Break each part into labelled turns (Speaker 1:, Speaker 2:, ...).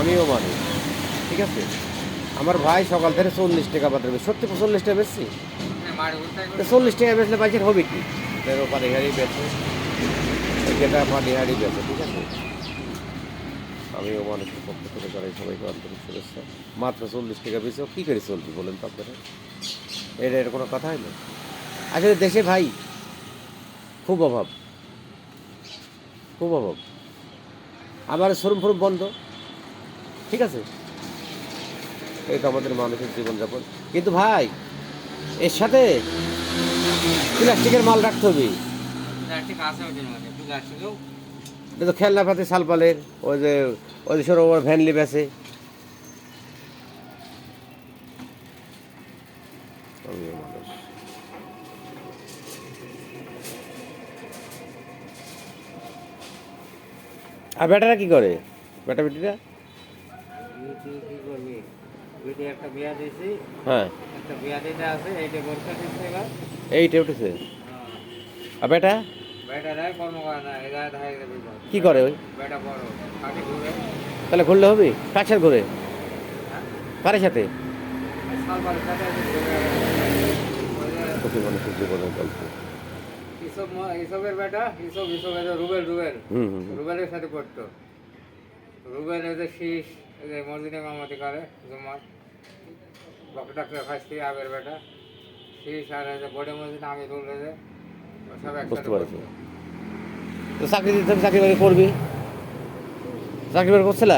Speaker 1: আমিও মানুষ ঠিক আছে? আমার ভাই সকাল থেকে চল্লিশ টাকা বাজার বেশি। সত্যি চল্লিশ টাকা বেশি? চল্লিশ টাকা বেচলে বাজার হবে কি? তেরো হাড়ি বেচে যেটা পানি হাড়ি বেচে, ঠিক আছে? আমিও মানুষের পক্ষ থেকে জানাই সবাইকে আন্তরিক শুভেচ্ছা। মাত্র চল্লিশ টাকা বেশি কী করে চলবি বলেন তো আপনারা? এটা এর কোনো কথা হলো আসলে দেশে ভাই, খুব অভাব। খুব অভাব। আমার শোরুম ফোরুম বন্ধ। ঠিক আছে? এই তো আমাদের মানুষের জীবনযাপন। কিন্তু ভাই এর সাথে প্লাস্টিকের মাল রাখতে হবে। এটা তো খেলনা পাতি সালপালের ওই যে ওই যে সরোবর ভ্যানলি বেসে আমিও মানুষ। আর বেটারা কি করে? বেটা বেটিরা
Speaker 2: একটা বিয়া দিয়েছি
Speaker 1: হ্যাঁ।
Speaker 2: একটা বিয়া দিতে আছে এইটা পরীক্ষা দিচ্ছে এবার।
Speaker 1: এইটা উঠেছে আর বেটা?
Speaker 2: বেটা দেয় কর্ম করে না এরা গেছে
Speaker 1: কি করে ওই?
Speaker 2: বেটা বড় কাটি ঘুরে।
Speaker 1: তাহলে ঘুরলে হবে? কাছের ঘুরে?
Speaker 2: হ্যাঁ
Speaker 1: কারের সাথে? গল্প
Speaker 2: ইসব ইসবের বেটা ইসব ইসবের রুবেল রুবেল। রুবেলের সাথে পড়তো। রুবেল শীষ যে মসজিদে মামাতি করে জুমার ডাক্তার খাচ্ছি আগের বেটা। আর এই যে বড়ে মসজিদ আমি রুল ও সব একসাথে
Speaker 1: তো চাকরি দিতে চাকরি বাকরি করবি? চাকরি বাকরি করছিল?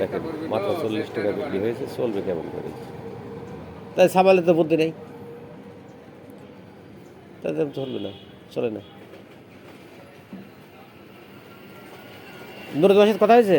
Speaker 1: দেখেন মাত্র চল্লিশ টাকা বিক্রি হয়েছে চলবে কেমন করে? তাই সামালে তো বুদ্ধি নেই। তাদের চলবে না চলে না। নুরুদ্দিনের সাথে কথা হয়েছে?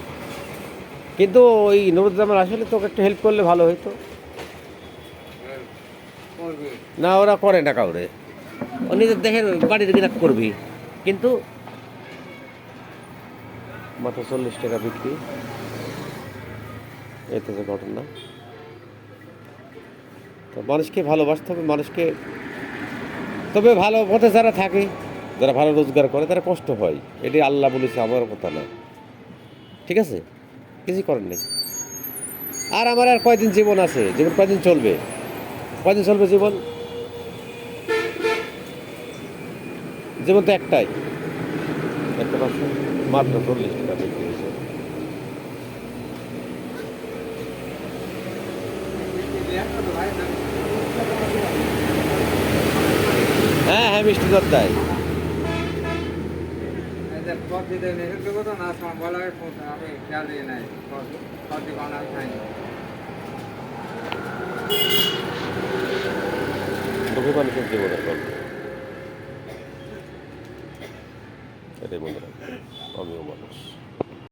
Speaker 1: কিন্তু ওই নুরুদ্দামান আসলে তোকে একটু হেল্প করলে ভালো
Speaker 2: করবি
Speaker 1: না, ওরা করে না কাউরে। ও নিজের দেখেন বাড়ির কিনা করবি। কিন্তু মাত্র চল্লিশ টাকা বিক্রি। এতে যে ঘটনা। তো মানুষকে ভালোবাসতে হবে, মানুষকে তবে ভালো পথে যারা থাকে, যারা ভালো রোজগার করে, তারা কষ্ট হয়। এটি আল্লাহ বলেছে, আমার কথা না ঠিক আছে? কিছুই করেন নেই। আর আমার আর কয়দিন জীবন আছে জীবন কয়দিন চলবে? কয়দিন চলবে জীবন? জীবন তো একটাই। পাচ্ছেন মাত্র চল্লিশ টাকা বিক্রি হয়েছে। হ্যাঁ হ্যাঁ মিষ্টি দর দেয়
Speaker 2: সবজি দেয় না এসব তো না সম্ভব লাগে আমি খেয়াল দিয়ে নেই। সবজি কম আমি
Speaker 1: খাই আমিও মানুষ।